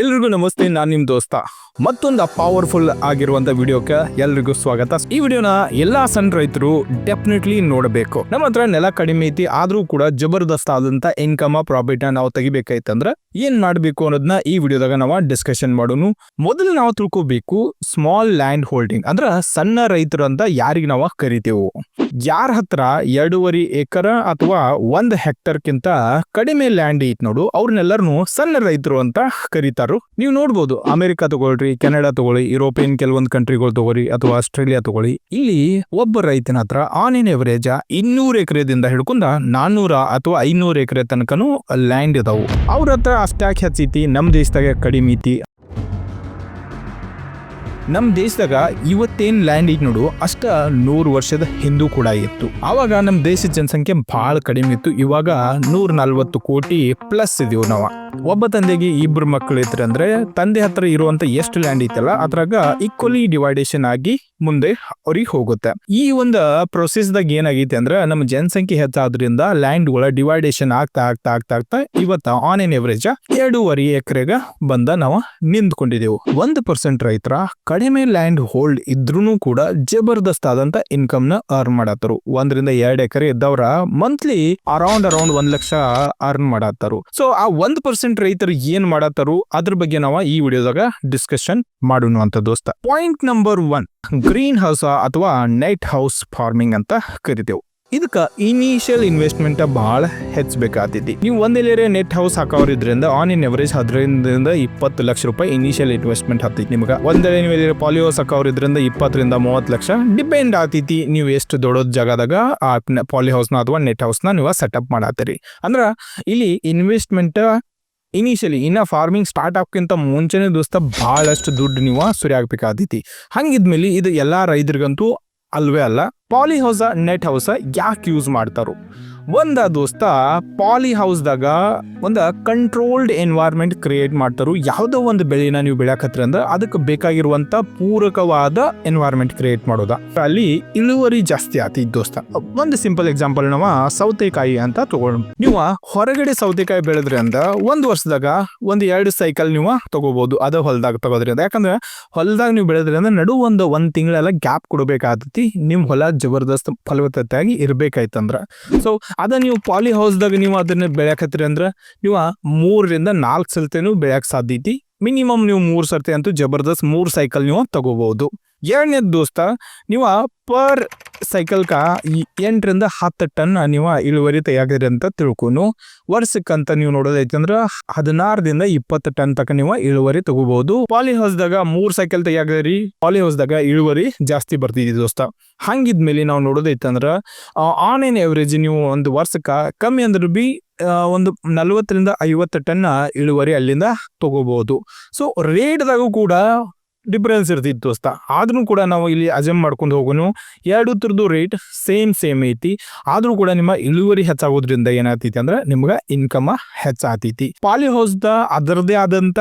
ಎಲ್ರಿಗೂ ನಮಸ್ತೆ, ನಾನು ನಿಮ್ ದೋಸ್ತ. ಮತ್ತೊಂದು ಪವರ್ಫುಲ್ ಆಗಿರುವಂತ ವಿಡಿಯೋಕ್ಕೆ ಎಲ್ರಿಗೂ ಸ್ವಾಗತ. ಈ ವಿಡಿಯೋನ ಎಲ್ಲಾ ಸಣ್ಣ ರೈತರು ಡೆಫಿನೆಟ್ಲಿ ನೋಡಬೇಕು. ನಮ್ಮ ಹತ್ರ ನೆಲ ಕಡಿಮೆ ಐತಿ, ಆದ್ರೂ ಕೂಡ ಜಬರ್ದಸ್ತ್ ಆದಂತ ಇನ್ಕಮ್ ಪ್ರಾಫಿಟ್ ನಾವು ತೆಗಿಬೇಕಾಯ್ತಂದ್ರ ಏನ್ ಮಾಡ್ಬೇಕು ಅನ್ನೋದನ್ನ ಈ ವಿಡಿಯೋದಾಗ ನಾವು ಡಿಸ್ಕಷನ್ ಮಾಡೋನು. ಮೊದಲು ನಾವು ತಿಳ್ಕೋಬೇಕು ಸ್ಮಾಲ್ ಲ್ಯಾಂಡ್ ಹೋಲ್ಡಿಂಗ್ ಅಂದ್ರ ಸಣ್ಣ ರೈತರು ಅಂತ ಯಾರಿಗೆ ನಾವು ಕರಿತೇವು. ಯಾರ ಹತ್ರ ಎರಡೂವರೆ ಎಕರ ಅಥವಾ ಒಂದ್ ಹೆಕ್ಟರ್ಕ್ಕಿಂತ ಕಡಿಮೆ ಲ್ಯಾಂಡ್ ಐತ್ ನೋಡು ಅವ್ರನ್ನೆಲ್ಲರನ್ನು ಸಣ್ಣ ರೈತರು ಅಂತ ಕರೀತಾರು. ನೀವು ನೋಡ್ಬೋದು, ಅಮೆರಿಕ ತಗೊಳ್ರಿ, ಕೆನಡಾ ತಗೊಳ್ಳಿ, ಯುರೋಪಿಯನ್ ಕೆಲವೊಂದು ಕಂಟ್ರಿಗಳು ತಗೊಳ್ಳಿ ಅಥವಾ ಆಸ್ಟ್ರೇಲಿಯಾ ತಗೊಳ್ಳಿ, ಇಲ್ಲಿ ಒಬ್ಬ ರೈತನ ಹತ್ರ ಆನ್ ಇನ್ ಎವರೇಜ್ ಇನ್ನೂರು ಎಕರೆದಿಂದ ಹಿಡ್ಕೊಂಡ ನಾನ್ನೂರ ಅಥವಾ ಐನೂರ ಎಕರೆ ತನಕನು ಲ್ಯಾಂಡ್ ಇದಾವು. ಅವ್ರ ಹತ್ರ ಅಷ್ಟಾಕ್ ಹೆಚ್ಚೈತಿ? ನಮ್ ದೇಶದಾಗ ಕಡಿಮೆ ಐತಿ. ನಮ್ ದೇಶದಾಗ ಇವತ್ತೇನ್ ಲ್ಯಾಂಡ್ ಐತಿ ನೋಡು, ಅಷ್ಟ ನೂರು ವರ್ಷದ ಹಿಂದೂ ಕೂಡ ಇತ್ತು. ಆವಾಗ ನಮ್ಮ ದೇಶದ ಜನಸಂಖ್ಯೆ ಬಹಳ ಕಡಿಮೆ ಇತ್ತು, ಇವಾಗ ನೂರ ನಲ್ವತ್ತು ಕೋಟಿ ಪ್ಲಸ್ ಇದೀವಿ ನಾವ. ಒಬ್ಬ ತಂದೆಗೆ ಇಬ್ರು ಮಕ್ಕಳು ಇದ್ರೆ ಅಂದ್ರೆ ತಂದೆ ಹತ್ರ ಇರುವಂತ ಎಷ್ಟು ಲ್ಯಾಂಡ್ ಐತಲ್ಲ, ಅದ್ರಾಗ ಈಕ್ವಲಿ ಡಿವೈಡೇಷನ್ ಆಗಿ ಮುಂದೆ ಅವ್ರಿಗೆ ಹೋಗುತ್ತೆ. ಈ ಒಂದು ಪ್ರೊಸೆಸ್ ದಾಗ ಏನಾಗೈತೆ ಅಂದ್ರೆ ನಮ್ಮ ಜನಸಂಖ್ಯೆ ಹೆಚ್ಚಾದ್ರಿಂದ ಲ್ಯಾಂಡ್ಗಳ ಡಿವೈಡೇಷನ್ ಆಗ್ತಾ ಆಗ್ತಾ ಆಗ್ತಾ ಆಗ್ತಾ ಇವತ್ತ ಆನ್ ಎನ್ ಎವರೇಜ್ ಎರಡೂವರೆ ಎಕರೆಗ ಬಂದ ನಾವು ನಿಂತ್ಕೊಂಡಿದೆವು. ಒಂದ್ ಪರ್ಸೆಂಟ್ ರೈತರ ಕಡಿಮೆ ಲ್ಯಾಂಡ್ ಹೋಲ್ಡ್ ಇದ್ರೂ ಕೂಡ ಜಬರ್ದಸ್ತ್ ಆದಂತ ಇನ್ಕಮ್ನ ಅರ್ನ್ ಮಾಡತ್ತರು. ಒಂದರಿಂದ ಎರಡ್ ಎಕರೆ ಇದ್ದವ್ರ ಮಂತ್ಲಿ ಅರೌಂಡ್ ಅರೌಂಡ್ ಒಂದ್ ಲಕ್ಷ ಅರ್ನ್ ಮಾಡತ್ತಾರು. ಸೊ ಆ ಒಂದ್ ಪರ್ಸೆಂಟ್ ರೈತರು ಏನ್ ಮಾಡತ್ತಾರು ಅದ್ರ ಬಗ್ಗೆ ನಾವು ಈ ವಿಡಿಯೋದಾಗ ಡಿಸ್ಕಷನ್ ಮಾಡೋಣ ಅಂತ ದೋಸ್ತ. Point number one green house ಅಥವಾ ನೈಟ್ ಹೌಸ್ ಫಾರ್ಮಿಂಗ್ ಅಂತ ಕರಿತೇವೆ. ಇದಕ್ಕೆ ಇನಿಷಿಯಲ್ ಇನ್ವೆಸ್ಟ್ಮೆಂಟ್ ಬಹಳ ಹೆಚ್ಚಬೇಕಾಗ್ತೈತಿ. ನೀವು ಒಂದೇ ನೆಟ್ ಹೌಸ್ ಹಾಕೋರಿದ್ರಿಂದ ಆನ್ ಇನ್ ಎವರೇಜ್ ಹದಿನೈದರಿಂದ ಇಪ್ಪತ್ತು ಲಕ್ಷ ರೂಪಾಯಿ ಇನಿಷಿಯಲ್ ಇನ್ವೆಸ್ಟ್ಮೆಂಟ್ ಹತ್ತೈತಿ ನಿಮ್ಗೆ. ಒಂದೇ ನೀವು ಪಾಲಿ ಹೌಸ್ ಹಾಕೋರಿದ್ರಿಂದ ಇಪ್ಪತ್ತರಿಂದ ಮೂವತ್ತು ಲಕ್ಷ ಡಿಪೆಂಡ್ ಆಗ್ತೈತಿ ನೀವು ಎಷ್ಟು ದೊಡ್ಡದ ಜಾಗದಾಗ ಆ ಪಾಲಿ ಹೌಸ್ನ ಅಥವಾ ನೆಟ್ ಹೌಸ್ನ ನೀವು ಸೆಟಪ್ ಮಾಡತ್ತೀರಿ. ಅಂದ್ರೆ ಇಲ್ಲಿ ಇನ್ವೆಸ್ಟ್ಮೆಂಟ್ ಇನಿಷಿಯಲಿ ಇನ್ನ ಫಾರ್ಮಿಂಗ್ ಸ್ಟಾರ್ಟ್ ಆಗೋಕ್ಕಿಂತ ಮುಂಚೆನೇ ದೋಸ್ತ ಬಹಳಷ್ಟು ದುಡ್ಡು ನೀವು ಸುರಿ ಆಗ್ಬೇಕಾದೀತಿ ಹಂಗಿದ್ಮೇಲೆ ಇದು ಎಲ್ಲ ರೈತರಿಗಂತೂ ಅಲ್ವೇ ಅಲ್ಲ ಪಾಲಿ ಹೌಸ ನೆಟ್ ಹೌಸ ಯಾಕೆ ಯೂಸ್ ಮಾಡ್ತಾರೋ? ಒಂದ ದೋಸ್ತ ಪಾಲಿ ಹೌಸ್ದಾಗ ಒಂದು ಕಂಟ್ರೋಲ್ಡ್ ಎನ್ವೈರ್ಮೆಂಟ್ ಕ್ರಿಯೇಟ್ ಮಾಡ್ತಾರು. ಯಾವುದೋ ಒಂದು ಬೆಳೆನ ನೀವು ಬೆಳೆಯಕತ್ರಿ ಅಂದ್ರೆ ಅದಕ್ಕೆ ಬೇಕಾಗಿರುವಂತ ಪೂರಕವಾದ ಎನ್ವೈರ್ಮೆಂಟ್ ಕ್ರಿಯೇಟ್ ಮಾಡೋದ. ಅಲ್ಲಿ ಇಳುವರಿ ಜಾಸ್ತಿ ಆತಿ ದೋಸ್ತ. ಒಂದು ಸಿಂಪಲ್ ಎಕ್ಸಾಂಪಲ್ ನಾವ ಸೌತೆಕಾಯಿ ಅಂತ ತಗೊಳ್ಳೋಣ ನೀವು ಹೊರಗಡೆ ಸೌತೆಕಾಯಿ ಬೆಳೆದ್ರಿ ಅಂದ ಒಂದ್ ವರ್ಷದಾಗ ಒಂದು ಎರಡು ಸೈಕಲ್ ನೀವು ತಗೋಬಹುದು ಅದ ಹೊಲದಾಗ ತಗೋದ್ರಿ ಅಂದ್ರೆ ಯಾಕಂದ್ರೆ ಹೊಲದಾಗ ನೀವು ಬೆಳೆದ್ರಿ ಅಂದ್ರೆ ನಡು ಒಂದು ಒಂದು ತಿಂಗಳೆಲ್ಲ ಗ್ಯಾಪ್ ಕೊಡಬೇಕಾಗ್ತೈತಿ. ನಿಮ್ಮ ಹೊಲ ಜಬರ್ದಸ್ತ್ ಫಲವತ್ತತೆಯಾಗಿ ಇರ್ಬೇಕಾಯ್ತಂದ್ರ. ಸೊ ಅದ ನೀವು ಪಾಲಿ ಹೌಸ್ದಾಗ ನೀವು ಅದನ್ನ ಬೆಳೆಯಕತ್ರಿ ಅಂದ್ರೆ ನೀವು ಮೂರರಿಂದ ನಾಲ್ಕು ಸಲತೆನೂ ಬೆಳೆಯಕ್ಕೆ ಸಾಧ್ಯ ಐತಿ. ಮಿನಿಮಮ್ ನೀವು ಮೂರು ಸರ್ತಿ ಅಂತೂ ಜಬರ್ದಸ್ತ್ ಮೂರು ಸೈಕಲ್ ನೀವು ತಗೋಬಹುದು. ಎರಡನೇದ್ ದೋಸ್ತ, ನೀವು ಪರ್ ಸೈಕಲ್ಕ ಈ ಎಂಟರಿಂದ ಹತ್ತು ಟನ್ ನೀವ ಇಳುವರಿ ತೆಗಿಯಾಗ್ರಿ ಅಂತ ತಿಳ್ಕೊನು. ವರ್ಷಕ್ಕಂತ ನೀವು ನೋಡೋದೈತಂದ್ರ ಹದಿನಾರರಿಂದ ಇಪ್ಪತ್ತು ಟನ್ ತಕ ನೀವು ಇಳುವರಿ ತಗೋಬಹುದು ಪಾಲಿ ಹೌಸ್ದಾಗ ಮೂರ್ ಸೈಕಲ್ ತೆಗಿಯಾಗ್ರಿ ಪಾಲಿ ಹೌಸ್ದಾಗ ಇಳುವರಿ ಜಾಸ್ತಿ ಬರ್ತಿದ್ವಿ ದೋಸ್ತ. ಹಂಗಿದ್ಮೇಲೆ ನಾವು ನೋಡೋದೈತಂದ್ರ ಆನ್ ಎನ್ ಎವರೇಜ್ ನೀವು ಒಂದು ವರ್ಷಕ್ಕ ಕಮ್ಮಿ ಅಂದ್ರೂ ಬಿ ಒಂದು ನಲವತ್ತರಿಂದ ಐವತ್ತು ಟನ್ ಇಳುವರಿ ಅಲ್ಲಿಂದ ತಗೋಬಹುದು ಸೊ ರೇಟ್ದಾಗೂ ಕೂಡ ಡಿಫರೆನ್ಸ್ ಇರ್ತಿತ್ತು ದೋಸ್ತ. ಆದ್ರೂ ಕೂಡ ನಾವು ಇಲ್ಲಿ ಅಜಮ್ ಮಾಡ್ಕೊಂಡು ಹೋಗೋನು, ಎರಡು ಥರದ್ದು ರೇಟ್ ಸೇಮ್ ಸೇಮ್ ಐತಿ. ಆದ್ರೂ ಕೂಡ ನಿಮ್ಮ ಇಳುವರಿ ಹೆಚ್ಚಾಗೋದ್ರಿಂದ ಏನಾಗ್ತೈತಿ ಅಂದ್ರೆ ನಿಮ್ಗೆ ಇನ್ಕಮ್ ಹೆಚ್ಚಾತೈತಿ ಪಾಲಿ ಹೌಸ್ದ ಅದರದೇ ಆದಂತ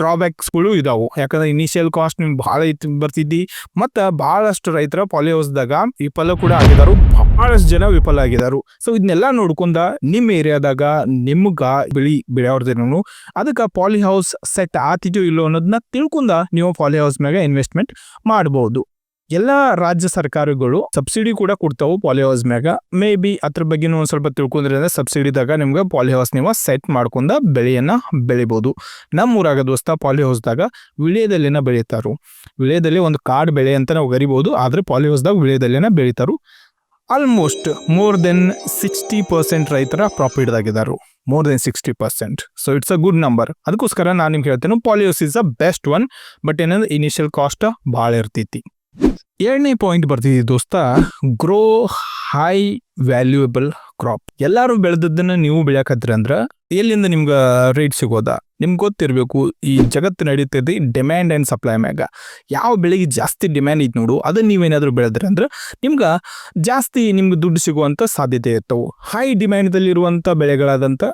ಡ್ರಾಬ್ಯಾಕ್ಸ್ಗಳು ಇದಾವು. ಯಾಕಂದ್ರೆ ಇನಿಷಿಯಲ್ ಕಾಸ್ಟ್ ನಿಮ್ಗೆ ಬಹಳ ಐತಿ ಬರ್ತಿದ್ದಿ. ಮತ್ತು ಬಹಳಷ್ಟು ರೈತರ ಪಾಲಿ ಹೌಸ್ದಾಗ ವಿಫಲ ಕೂಡ ಆಗಿದಾರು. ಬಹಳಷ್ಟು ಜನ ವಿಫಲ ಆಗಿದಾರು. ಸೊ ಇದನ್ನೆಲ್ಲ ನೋಡ್ಕೊಂಡ ನಿಮ್ಮ ಏರಿಯಾದಾಗ ನಿಮ್ಗ ಬೆಳಿ ಬೆಳೆಯೋರ್ದೇನು ಅದಕ್ಕೆ ಪಾಲಿ ಹೌಸ್ ಸೆಟ್ ಆತಿದ್ಯೋ ಇಲ್ಲೋ ಅನ್ನೋದನ್ನ ತಿಳ್ಕೊಂಡ ನೀವು ಪಾಲಿ ಹೌಸ್ ಮ್ಯಾಗ ಇನ್ವೆಸ್ಟ್ಮೆಂಟ್ ಮಾಡಬಹುದು ಎಲ್ಲ ರಾಜ್ಯ ಸರ್ಕಾರಗಳು ಸಬ್ಸಿಡಿ ಕೂಡ ಕೊಡ್ತಾವು ಪಾಲಿ ಹೌಸ್ ಮ್ಯಾಗ. ಮೇ ಬಿ ಅದ್ರ ಬಗ್ಗೆ ಒಂದು ಸ್ವಲ್ಪ ತಿಳ್ಕೊಂಡ್ರೆ ಸಬ್ಸಿಡಿದಾಗ ನಿಮ್ಗೆ ಪಾಲಿ ಹೌಸ್ ನೀವು ಸೆಟ್ ಮಾಡ್ಕೊಂಡ ಬೆಳೆಯನ್ನ ಬೆಳಿಬಹುದು ನಮ್ಮ ಊರಾಗ ದೋಸ್ತ ಪಾಲಿ ಹೌಸ್ದಾಗ ವಿಳ್ಯದಲ್ಲಿನ ಬೆಳೀತಾರು. ವಿಳ್ಯದಲ್ಲಿ ಒಂದು ಕಾಡು ಬೆಳೆ ಅಂತ ನಾವು ಗರಿಬಹುದು ಆದ್ರೆ ಪಾಲಿ ಹೌಸ್ದಾಗ ವಿಳ್ಯದಲ್ಲಿನ ಬೆಳೀತಾರು. Almost more than sixty percent ರೈತರ ಪ್ರಾಫಿಟ್ದಾಗಿದ್ದಾರೆ more than sixty percent so it's a good number ಅದಕ್ಕೋಸ್ಕರ ನಾನು ನಿಮ್ಗೆ ಹೇಳ್ತೇನೆ polyhouse is a best one but ಏನಂದ್ರೆ ಇನಿಷಿಯಲ್ ಕಾಸ್ಟ್ ಭಾಳ ಇರ್ತೈತಿ. ಏಳನೇ ಪಾಯಿಂಟ್ ಬರ್ತಿದ್ದಿ ದೋಸ್ತ ಗ್ರೋ ಹೈ ವ್ಯಾಲ್ಯೂಯಬಲ್ ಕ್ರಾಪ್ ಎಲ್ಲರೂ ಬೆಳೆದದ್ದನ್ನು ನೀವು ಬೆಳೆಯಕತ್ರಿ ಅಂದ್ರೆ ಎಲ್ಲಿಂದ ನಿಮ್ಗೆ ರೇಟ್ ಸಿಗೋದ? ನಿಮ್ಗೆ ಗೊತ್ತಿರಬೇಕು, ಈ ಜಗತ್ತು ನಡೀತೈತಿ ಡಿಮ್ಯಾಂಡ್ ಆ್ಯಂಡ್ ಸಪ್ಲೈ ಮ್ಯಾಗ ಯಾವ ಬೆಳೆಗೆ ಜಾಸ್ತಿ ಡಿಮ್ಯಾಂಡ್ ಐತಿ ನೋಡು ಅದನ್ನ ನೀವೇನಾದರೂ ಬೆಳೆದ್ರೆ ಅಂದ್ರೆ ನಿಮ್ಗೆ ಜಾಸ್ತಿ ನಿಮ್ಗೆ ದುಡ್ಡು ಸಿಗುವಂಥ ಸಾಧ್ಯತೆ ಇರ್ತವೆ. ಹೈ ಡಿಮ್ಯಾಂಡ್ದಲ್ಲಿರುವಂಥ ಬೆಳೆಗಳಾದಂಥ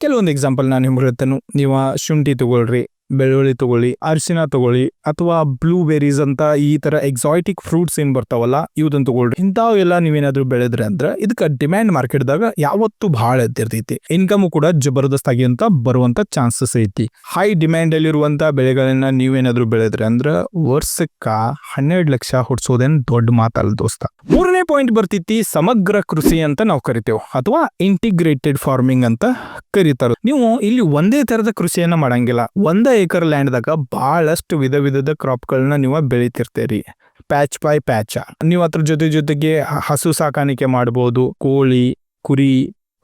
ಕೆಲವೊಂದು ಎಕ್ಸಾಂಪಲ್ ನಾನು ನಿಮ್ಗೆ ಹೇಳ್ತೇನೆ ನೀವು ಶುಂಠಿ ತಗೊಳ್ರಿ ಬೆಳ್ಳುಳ್ಳಿ ತಗೊಳ್ಳಿ ಅರಿಶಿನ ತಗೊಳ್ಳಿ ಅಥವಾ ಬ್ಲೂ ಬೆರೀಸ್ ಅಂತ ಈ ತರ ಎಕ್ಸಾಟಿಕ್ ಫ್ರೂಟ್ಸ್ ಏನ್ ಬರ್ತಾವಲ್ಲ, ಇವ್ದನ್ ತಗೊಳ್ರಿ. ಎಲ್ಲ ನೀವೇನಾದ್ರೂ ಬೆಳೆದ್ರೆ ಅಂದ್ರೆ ಇದಕ್ಕೆ ಡಿಮ್ಯಾಂಡ್ ಮಾರ್ಕೆಟ್ದಾಗ ಯಾವತ್ತು ಬಹಳ ಎದ್ದಿರ್ತೈತಿ ಇನ್ಕಮ್ ಕೂಡ ಜಬರ್ದಸ್ತ್ ಆಗಿ ಅಂತ ಬರುವಂತ ಚಾನ್ಸಸ್ ಐತಿ. ಹೈ ಡಿಮ್ಯಾಂಡ್ ಅಲ್ಲಿರುವಂತ ಬೆಳೆಗಳನ್ನ ನೀವೇನಾದ್ರೂ ಬೆಳೆದ್ರೆ ಅಂದ್ರೆ ವರ್ಷಕ್ಕ ಹನ್ನೆರಡು ಲಕ್ಷ ಹುಡ್ಸೋದೇನ್ ದೊಡ್ಡ ಮಾತಲ್ಲ ದೋಸ್ತ. ಮೂರನೇ ಪಾಯಿಂಟ್ ಬರ್ತೈತಿ ಸಮಗ್ರ ಕೃಷಿ ಅಂತ ನಾವು ಕರಿತೇವೆ ಅಥವಾ ಇಂಟಿಗ್ರೇಟೆಡ್ ಫಾರ್ಮಿಂಗ್ ಅಂತ ಕರೀತಾರ. ನೀವು ಇಲ್ಲಿ ಒಂದೇ ತರದ ಕೃಷಿಯನ್ನ ಮಾಡಂಗಿಲ್ಲ. ಒಂದೇ ಏಕರ್ ಲ್ಯಾಂಡ್ದಾಗ ಭಾಳಷ್ಟು ವಿಧ ವಿಧದ ಕ್ರಾಪ್ಗಳನ್ನ ನೀವು ಬೆಳಿತಿರ್ತೀರಿ. Patch by patch. ನೀವು ಅದ್ರ ಜೊತೆ ಜೊತೆಗೆ ಹಸು ಸಾಕಾಣಿಕೆ ಮಾಡ್ಬೋದು, ಕೋಳಿ, ಕುರಿ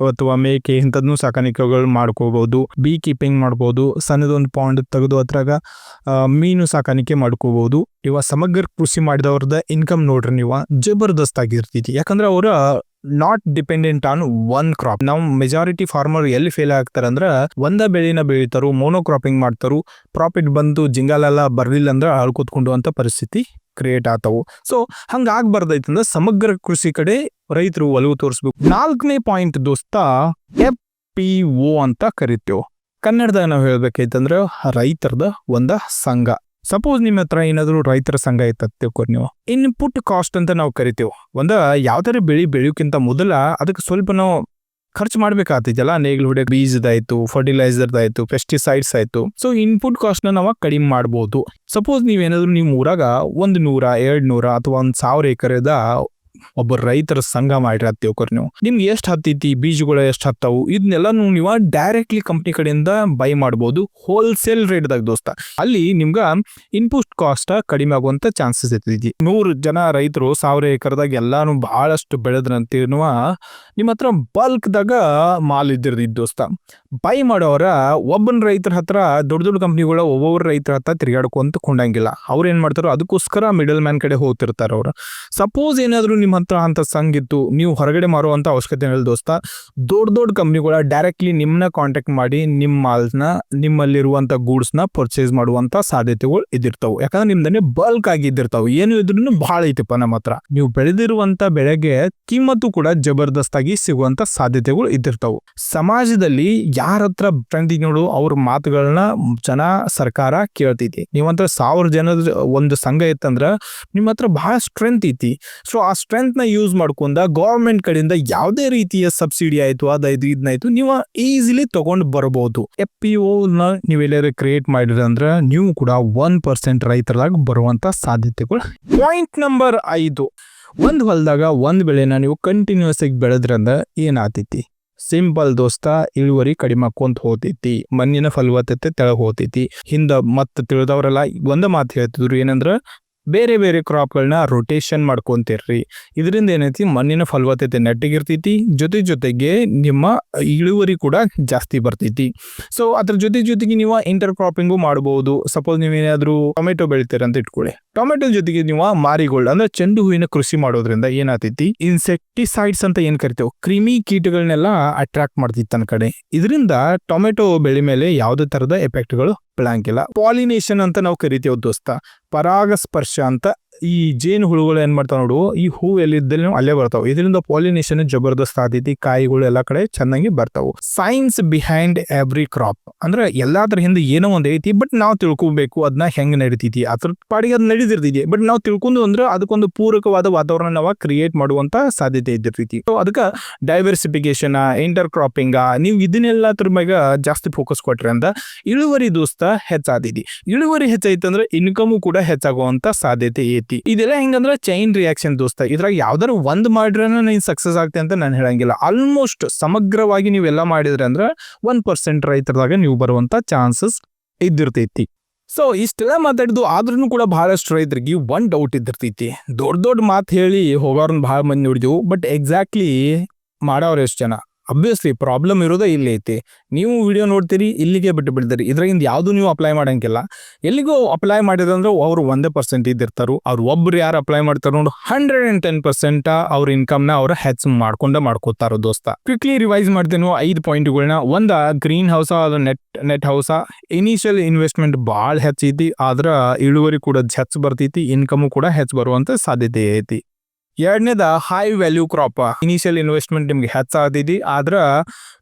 ಅಥವಾ ಮೇಕೆ ಇಂಥದ್ನು ಸಾಕಾಣಿಕೆಗಳು ಮಾಡ್ಕೋಬಹುದು ಬೀ ಕೀಪಿಂಗ್ ಮಾಡ್ಬೋದು, ಸಣ್ಣದೊಂದು ಪಾಂಡ್ ತೆಗೆದು ಅದ್ರಾಗ ಮೀನು ಸಾಕಾಣಿಕೆ ಮಾಡ್ಕೋಬಹುದು ಇವ ಸಮಗ್ರ ಕೃಷಿ ಮಾಡಿದವ್ರದ ಇನ್ಕಮ್ ನೋಡ್ರಿ ನೀವು ಜಬರ್ದಸ್ತ್ ಆಗಿರ್ತೈತಿ ಯಾಕಂದ್ರೆ ಅವರ not dependent on one crop ನಾವು ಮೆಜಾರಿಟಿ ಫಾರ್ಮರ್ ಎಲ್ಲಿ ಫೇಲ್ ಆಗ್ತಾರೆ ಅಂದ್ರೆ ಒಂದ ಬೆಳೆನ ಬೆಳೀತಾರೋ ಮೋನೋಕ್ರಾಪಿಂಗ್ ಮಾಡ್ತಾರು ಪ್ರಾಫಿಟ್ ಬಂದು ಜಿಂಗಾಲೆಲ್ಲ ಬರ್ಲಿಲ್ಲ ಅಂದ್ರೆ ಹಾಳು ಕೂತ್ಕೊಂಡು ಅಂತ ಪರಿಸ್ಥಿತಿ ಕ್ರಿಯೇಟ್ ಆತವು. ಸೊ ಹಂಗ ಆಗ್ಬಾರ್ದೈತಂದ್ರ ಸಮಗ್ರ ಕೃಷಿ ಕಡೆ ರೈತರು ಒಲವು ತೋರಿಸ್ಬೇಕು. ನಾಲ್ಕನೇ ಪಾಯಿಂಟ್ ದೋಸ್ತ ಎಫ್ ಪಿ ಅಂತ ಕರಿತೇವೆ ಕನ್ನಡದಾಗ ನಾವು ಹೇಳ್ಬೇಕೈತಂದ್ರೆ ರೈತರದ ಒಂದ ಸಂಘ. ಸಪೋಸ್ ನಿಮ್ಮ ಹತ್ರ ಏನಾದರೂ ರೈತರ ಸಂಘ ಐತ ತಿಳ್ಕೊರಿ ನೀವು. ಇನ್ಪುಟ್ ಕಾಸ್ಟ್ ಅಂತ ನಾವು ಕರಿತೀವಿ. ಒಂದು ಯಾವ್ದಾರ ಬೆಳಿ ಬೆಳೆಯೋಕ್ಕಿಂತ ಮೊದಲ ಅದಕ್ಕೆ ಸ್ವಲ್ಪ ನಾವು ಖರ್ಚು ಮಾಡ್ಬೇಕಾಗ್ತೈತಲ್ಲ ನೇಗಿಲು ಹೊಡೆ ಬೀಜದಾಯ್ತು ಫರ್ಟಿಲೈಸರ್ದಾಯ್ತು ಪೆಸ್ಟಿಸೈಡ್ಸ್ ಆಯ್ತು. ಸೊ ಇನ್ಪುಟ್ ಕಾಸ್ಟ್ನ ನಾವು ಕಡಿಮೆ ಮಾಡ್ಬೋದು. ಸಪೋಸ್ ನೀವೇನಾದ್ರು ನಿಮ್ಮ ಊರಾಗ ಒಂದು ನೂರ ಎರಡು ನೂರ ಅಥವಾ ಒಂದ್ ಸಾವಿರ ಎಕರೆದ ಒಬ್ಬ ರೈತರ ಸಂಘ ಮಾಡಿರ ತಿಳ್ಕೊರಿ ನೀವು. ನಿಮ್ಗೆ ಎಷ್ಟು ಹತ್ತೈತಿ, ಬೀಜಗಳು ಎಷ್ಟು ಹತ್ತವು ಇದನ್ನೆಲ್ಲ ನೀವು ಡೈರೆಕ್ಟ್ಲಿ ಕಂಪ್ನಿ ಕಡೆಯಿಂದ ಬೈ ಮಾಡ್ಬೋದು ಹೋಲ್ಸೇಲ್ ರೇಟ್ದಾಗ ದೋಸ್ತ. ಅಲ್ಲಿ ನಿಮ್ಗ ಇನ್ಪುಟ್ ಕಾಸ್ಟ್ ಕಡಿಮೆ ಆಗುವಂತ ಚಾನ್ಸಸ್ ಇರ್ತೈತಿ. ನೂರು ಜನ ರೈತರು ಸಾವಿರ ಎಕರೆದಾಗ ಎಲ್ಲಾನು ಬಹಳಷ್ಟು ಬೆಳೆದ್ರಂತ ನಿಮ್ಮ ಹತ್ರ ಬಲ್ಕ್ದಾಗ ಮಾಲ್ ಇದ್ದಿರ್ತೈತಿ ದೋಸ್ತ. ಬೈ ಮಾಡೋರ ಒಬ್ಬನ ರೈತರ ಹತ್ರ, ದೊಡ್ಡ ದೊಡ್ಡ ಕಂಪ್ನಿಗಳ ಒಬ್ಬೊಬ್ಬರ ರೈತರ ಹತ್ರ ತಿರ್ಗಾಡ್ಕೊಂತ ಕೊಂಡಂಗಿಲ್ಲ. ಅವ್ರು ಏನ್ ಮಾಡ್ತಾರೋ ಅದಕ್ಕೋಸ್ಕರ ಮಿಡಲ್ ಮ್ಯಾನ್ ಕಡೆ ಹೋಗ್ತಿರ್ತಾರ ಅವ್ರು. ಸಪೋಸ್ ಏನಾದ್ರು ನಿಮ್ಮ ಹತ್ರ ಅಂತ ಸಂಗಿತ್ತು ನೀವು ಹೊರಗಡೆ ಮಾರುವಂತ ಅವಶ್ಯಕತೆ ಇಲ್ಲ ದೋಸ್ತ. ದೊಡ್ಡ ದೊಡ್ಡ ಕಂಪ್ನಿಗಳ ಡೈರೆಕ್ಟ್ಲಿ ನಿಮ್ಮನ್ನ ಕಾಂಟ್ಯಾಕ್ಟ್ ಮಾಡಿ ನಿಮ್ಮ ಮಾಲ್ಸ್ನ ನಿಮ್ಮಲ್ಲಿರುವಂತ ಗೂಡ್ಸ್ನ ಪರ್ಚೇಸ್ ಮಾಡುವಂತ ಸಾಧ್ಯತೆಗಳು ಇದ್ದಿರ್ತಾವ ಯಾಕಂದ್ರೆ ನಿಮ್ದನ್ನೇ ಬಲ್ಕ್ ಆಗಿ ಇದ್ದಿರ್ತಾವು ಏನು ಇದ್ರೂ ಬಹಳ ಐತಿಪ್ಪ ನಮ್ಮ ಹತ್ರ. ನೀವು ಬೆಳೆದಿರುವಂತ ಬೆಳೆಗೆ ಕಿಮ್ಮತ್ತು ಕೂಡ ಜಬರ್ದಸ್ತಾಗಿ ಸಿಗುವಂತ ಸಾಧ್ಯತೆಗಳು ಇದ್ದಿರ್ತಾವು ಸಮಾಜದಲ್ಲಿ ಯಾರ ಹತ್ರ ನೋಡು ಅವ್ರ ಮಾತುಗಳನ್ನ ಜನ ಸರ್ಕಾರ ಕೇಳ್ತೈತಿ. ನೀವಂತ ಸಾವಿರ ಜನದ ಒಂದು ಸಂಘ ಇತ್ತಂದ್ರ ನಿಮ್ಮ ಹತ್ರ ಬಹಳ ಸ್ಟ್ರೆಂತ್ ಐತಿ. ಸೊ ಆ ಸ್ಟ್ರೆಂತ್ ನ ಯೂಸ್ ಮಾಡ್ಕೊಂಡ ಗವರ್ಮೆಂಟ್ ಕಡೆಯಿಂದ ಯಾವುದೇ ರೀತಿಯ ಸಬ್ಸಿಡಿ ಆಯ್ತು, ಅದಾಯ್ತು ಇದನ್ನಾಯ್ತು ನೀವು ಈಸಿಲಿ ತಗೊಂಡ್ ಬರಬಹುದು ಎಫ್ ಪಿ ನ ನೀವೆಲ್ಲರೂ ಕ್ರಿಯೇಟ್ ಮಾಡಿದ್ರೆ ಅಂದ್ರೆ ನೀವು ಕೂಡ ಒನ್ ಪರ್ಸೆಂಟ್ ರೈತರಾಗ ಬರುವಂತ ಸಾಧ್ಯತೆಗಳು. ಪಾಯಿಂಟ್ ನಂಬರ್ ಐದು. ಒಂದು ಹೊಲದಾಗ ಒಂದು ಬೆಳೆನ ನೀವು ಕಂಟಿನ್ಯೂಸ್ ಆಗಿ ಬೆಳೆದ್ರಂದ್ರ ಏನಾತೈತಿ ಸಿಂಪಲ್ ದೋಸ್ತ, ಇಳುವರಿ ಕಡಿಮೆ ಹಾಕೊಂತ ಹೋತೈತಿ ಮಣ್ಣಿನ ಫಲವತ್ತತೆ ತೆಳಗ್ ಹೋತೈತಿ ಹಿಂದ ಮತ್ತ ತಿಳಿದವರೆಲ್ಲ ಒಂದ ಮಾತು ಹೇಳ್ತಿದ್ರು. ಏನಂದ್ರ ಬೇರೆ ಬೇರೆ ಕ್ರಾಪ್ಗಳನ್ನ ರೊಟೇಷನ್ ಮಾಡ್ಕೊತಿರ್ರಿ. ಇದರಿಂದ ಏನೈತಿ? ಮಣ್ಣಿನ ಫಲವತ್ತತೆ ನೆಟ್ಟಿಗಿರ್ತೈತಿ. ಜೊತೆ ಜೊತೆಗೆ ನಿಮ್ಮ ಇಳುವರಿ ಕೂಡ ಜಾಸ್ತಿ ಬರ್ತೈತಿ. ಸೊ ಅದ್ರ ಜೊತೆ ಜೊತೆಗೆ ನೀವು ಇಂಟರ್ ಕ್ರಾಪಿಂಗು ಮಾಡಬಹುದು ಸಪೋಸ್ ನೀವೇನಾದರೂ ಟೊಮೆಟೊ ಬೆಳಿತೀರ ಅಂತ ಇಟ್ಕೊಳ್ಳಿ. ಟೊಮೆಟೊ ಜೊತೆಗೆ ನೀವು ಮಾರಿಗೋಲ್ಡ್ ಅಂದ್ರೆ ಚೆಂಡು ಹೂವಿನ ಕೃಷಿ ಮಾಡೋದ್ರಿಂದ ಏನಾಗ್ತೈತಿ ಇನ್ಸೆಕ್ಟಿಸೈಡ್ಸ್ ಅಂತ ಏನ್ ಕರಿತೇವೆ? ಕ್ರಿಮಿ ಕೀಟಗಳನ್ನೆಲ್ಲ ಅಟ್ರಾಕ್ಟ್ ಮಾಡ್ತಿತ್ತು ತನ್ನ ಕಡೆ. ಇದರಿಂದ ಟೊಮೆಟೊ ಬೆಳೆ ಮೇಲೆ ಯಾವುದೇ ತರದ ಎಫೆಕ್ಟ್ಗಳು ಬೀಳಂಗಿಲ್ಲ ಪಾಲಿನೇಷನ್ ಅಂತ ನಾವು ಕರಿತೇವೆ ದೋಸ್ತ. ಪರಾಗಸ್ಪರ್ಶ ಅಂತ ಈ ಜೇನು ಹುಳುಗಳು ಏನ್ ಮಾಡ್ತಾವೆ ನೋಡು, ಈ ಹೂ ಎಲ್ಲಿದ್ದಲ್ಲಿ ಅಲ್ಲೇ ಬರ್ತಾವ. ಇದರಿಂದ ಪಾಲಿನೇಷನ್ ಜಬರ್ದಸ್ತ್ ಆದಿತಿ ಕಾಯಿಗಳು ಎಲ್ಲಾ ಕಡೆ ಚೆನ್ನಾಗಿ ಬರ್ತಾವು. ಸೈನ್ಸ್ ಬಿಹೈಂಡ್ ಎವ್ರಿ ಕ್ರಾಪ್ ಅಂದ್ರೆ ಎಲ್ಲಾದ್ರ ಹಿಂದೆ ಏನೋ ಒಂದು ಐತಿ ಬಟ್ ನಾವು ತಿಳ್ಕೊಬೇಕು ಅದನ್ನ ಹೆಂಗ್ ನಡೀತೈತಿ. ಅದ್ರ ಪಾಡಿಗೆ ಅದ್ ನಡೀತಿರ್ತೈತಿ ಬಟ್ ನಾವು ತಿಳ್ಕೊಂಡು ಅಂದ್ರೆ ಅದಕ್ಕೊಂದು ಪೂರಕವಾದ ವಾತಾವರಣ ನಾವು ಕ್ರಿಯೇಟ್ ಮಾಡುವಂತ ಸಾಧ್ಯತೆ ಇದ್ದಿರ್ತೈತಿ. ಸೊ ಅದಕ್ಕೆ ಡೈವರ್ಸಿಫಿಕೇಶನ್ ಇಂಟರ್ ಕ್ರಾಪಿಂಗ್ ನೀವು ಇದನ್ನೆಲ್ಲದ್ರ ಮ್ಯಾಗ ಜಾಸ್ತಿ ಫೋಕಸ್ ಕೊಟ್ರಿ ಅಂತ ಇಳುವರಿ ದೋಸ್ತ ಹೆಚ್ಚಾದೈತಿ ಇಳುವರಿ ಹೆಚ್ಚೈತಂದ್ರೆ ಇನ್ಕಮ್ ಕೂಡ ಹೆಚ್ಚಾಗುವಂತ ಸಾಧ್ಯತೆ ಐತಿ. ಇದೆಲ್ಲ ಹೆಂಗಂದ್ರೆ ಚೈನ್ ರಿಯಾಕ್ಷನ್ ದೋಸ್ತ, ಇದ್ರಾಗ ಯಾವ್ದಾರು ಒಂದ್ ಮಾಡಿದ್ರನ ನೀನ್ ಸಕ್ಸಸ್ ಆಗ್ತೆ ಅಂತ ನಾನು ಹೇಳಂಗಿಲ್ಲ. ಆಲ್ಮೋಸ್ಟ್ ಸಮಗ್ರವಾಗಿ ನೀವೆಲ್ಲ ಮಾಡಿದ್ರೆ ಅಂದ್ರೆ ಒನ್ ಪರ್ಸೆಂಟ್ ರೈತರದಾಗ ನೀವು ಬರುವಂತ ಚಾನ್ಸಸ್ ಇದ್ದಿರ್ತೈತಿ. ಸೊ ಇಷ್ಟೆಲ್ಲ ಮಾತಾಡಿದ್ದು ಆದ್ರೂ ಕೂಡ ಬಹಳಷ್ಟು ರೈತರಿಗೆ ಒನ್ ಡೌಟ್ ಇದ್ದಿರ್ತೈತಿ. ದೊಡ್ಡ ದೊಡ್ಡ ಮಾತು ಹೇಳಿ ಹೋಗೋರ್ನ ಬಹಳ ಮಂದಿ ನೋಡಿದೆವು ಬಟ್ ಎಕ್ಸಾಕ್ಟ್ಲಿ ಮಾಡೋರು ಎಷ್ಟು ಜನ? ಅಬ್ವಿಯಸ್ಲಿ ಪ್ರಾಬ್ಲಮ್ ಇರೋದೇ ಇಲ್ಲಿ ಐತಿ. ನೀವು ವಿಡಿಯೋ ನೋಡ್ತೀರಿ, ಇಲ್ಲಿಗೆ ಬಿಟ್ಟು ಬಿಡ್ತೀರಿ. ಇದ್ರಾಗಿಂದ ಯಾವುದು ನೀವು ಅಪ್ಲೈ ಮಾಡೋಂಗಿಲ್ಲ. ಎಲ್ಲಿಗೂ ಅಪ್ಲೈ ಮಾಡಿದಂದ್ರೆ ಅವರು ಒಂದೇ ಪರ್ಸೆಂಟ್ ಇದ್ದಿರ್ತಾರೆ ಅವ್ರು ಒಬ್ರು ಯಾರು ಅಪ್ಲೈ ಮಾಡ್ತಾರೆ ನೋಡು ಹಂಡ್ರೆಡ್ ಆ್ಯಂಡ್ ಟೆನ್ ಪರ್ಸೆಂಟ್ ಅವ್ರ ಇನ್ಕಮ್ನ ಅವ್ರು ಹೆಚ್ಚು ಮಾಡ್ಕೊಂಡೇ ಮಾಡ್ಕೋತಾರ ದೋಸ್ತ. ಕ್ವಿಕ್ಲಿ ರಿವೈಸ್ ಮಾಡ್ತೇನೆ ಐದು ಪಾಯಿಂಟ್ಗಳನ್ನ ಒಂದು ಗ್ರೀನ್ ಹೌಸ ಅದು net net house initial investment ಭಾಳ ಹೆಚ್ಚೈತಿ ಆದ್ರೆ ಇಳುವರಿ ಕೂಡ ಹೆಚ್ಚು ಬರ್ತೈತಿ ಇನ್ಕಮು ಕೂಡ ಹೆಚ್ಚು ಬರುವಂಥ ಸಾಧ್ಯತೆ ಐತಿ. ಎರಡನೇದ high value crop initial investment ನಿಮ್ಗೆ ಹೆಚ್ಚಾಗ್ತೈತಿ ಆದ್ರ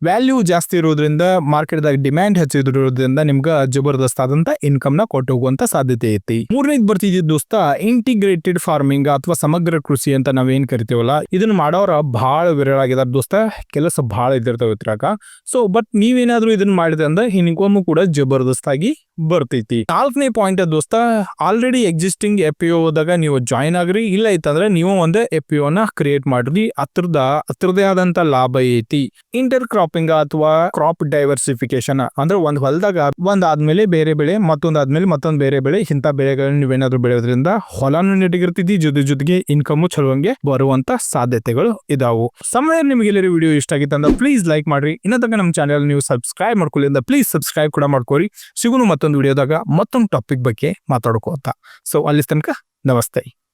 ವ್ಯಾಲ್ಯೂ ಜಾಸ್ತಿ ಇರೋದ್ರಿಂದ ಮಾರ್ಕೆಟ್ದಾಗ ಡಿಮ್ಯಾಂಡ್ ಹೆಚ್ಚಿರೋದ್ರಿಂದ ನಿಮ್ಗೆ ಜಬರ್ದಸ್ತ್ ಆದಂತ ಇನ್ಕಮ್ನ ಕೊಟ್ಟು ಹೋಗುವಂತ ಸಾಧ್ಯತೆ ಐತಿ. ಮೂರನೇದ್ ಬರ್ತಿದ್ದ ದೋಸ್ತ ಇಂಟಿಗ್ರೇಟೆಡ್ ಫಾರ್ಮಿಂಗ್ ಅಥವಾ ಸಮಗ್ರ ಕೃಷಿ ಅಂತ ನಾವೇನ್ ಕರಿತೀವಲ್ಲ, ಇದನ್ನ ಮಾಡೋರ ಬಹಳ ವಿರಳ ಆಗಿದಾರ ದೋಸ್ತ. ಕೆಲಸ ಬಹಳ ಇದ್ದಿರ್ತಾವ ಇದ್ರಾಗ. ಸೊ ಬಟ್ ನೀವೇನಾದ್ರೂ ಇದನ್ನ ಮಾಡಿದ್ರೆ ಅಂದ್ರೆ ಇನ್ಕಮ್ ಕೂಡ ಜಬರ್ದಸ್ತ್ ಆಗಿ ಬರ್ತೈತಿ. ನಾಲ್ಕನೇ ಪಾಯಿಂಟ್ ದೋಸ್ತ ಆಲ್ರೆಡಿ ಎಕ್ಸಿಸ್ಟಿಂಗ್ ಓದಾಗ ನೀವು ಜಾಯಿನ್ ಆಗ್ರಿ. ಇಲ್ಲ ಇತ್ತಂದ್ರೆ ನೀವು ಒಂದು ಪಿ ನ ಕ್ರಿಯೇಟ್ ಮಾಡ್ರಿ ಹತ್ರದ, ಹತ್ರದೇ ಆದಂತ ಲಾಭ ಐತಿ. ಇಂಟರ್ ಕ್ರಾಪಿಂಗ್ ಅಥವಾ ಕ್ರಾಪ್ ಡೈವರ್ಸಿಫಿಕೇಶನ್ ಅಂದ್ರೆ ಒಂದ್ ಹೊಲದಾಗ ಒಂದ್ ಆದ್ಮೇಲೆ ಬೇರೆ ಬೆಳೆ, ಮತ್ತೊಂದ್ ಆದ್ಮೇಲೆ ಮತ್ತೊಂದ್ ಬೇರೆ ಬೆಳೆ ಇಂಥ ಬೆಳೆಗಳನ್ನ ನೀವೇನಾದ್ರೂ ಬೆಳೆಯೋದ್ರಿಂದ ಹೊಲನು ನೆಟ್ಟಿಗಿರ್ತಿದ್ದಿ, ಜೊತೆ ಜೊತೆಗೆ ಇನ್ಕಮ್ ಚಲೋಂಗೆ ಬರುವಂತ ಸಾಧ್ಯತೆಗಳು ಇದಾವು. ಸಮಯ ನಿಮಗೆ ಎಲ್ಲರೂ ವಿಡಿಯೋ ಇಷ್ಟ ಆಗಿತ್ತು ಅಂದ್ರೆ ಪ್ಲೀಸ್ ಲೈಕ್ ಮಾಡ್ರಿ. ಇನ್ನ ನಮ್ಮ ಚಾನೆಲ್ ನೀವು ಸಬ್ಸ್ಕ್ರೈಬ್ ಮಾಡ್ಕೊಳ್ಳಿ ಅಂತ ಪ್ಲೀಸ್ ಸಬ್ಸ್ಕ್ರೈಬ್ ಕೂಡ ಮಾಡ್ಕೊರಿ. ಸಿಗುನು ಮತ್ತೊಂದು ವಿಡಿಯೋದಾಗ ಮತ್ತೊಂದು ಟಾಪಿಕ್ ಬಗ್ಗೆ ಮಾತಾಡ್ಕೋತ. ಸೊ ಅಲ್ಲಿ ತನಕ ನಮಸ್ತೆ.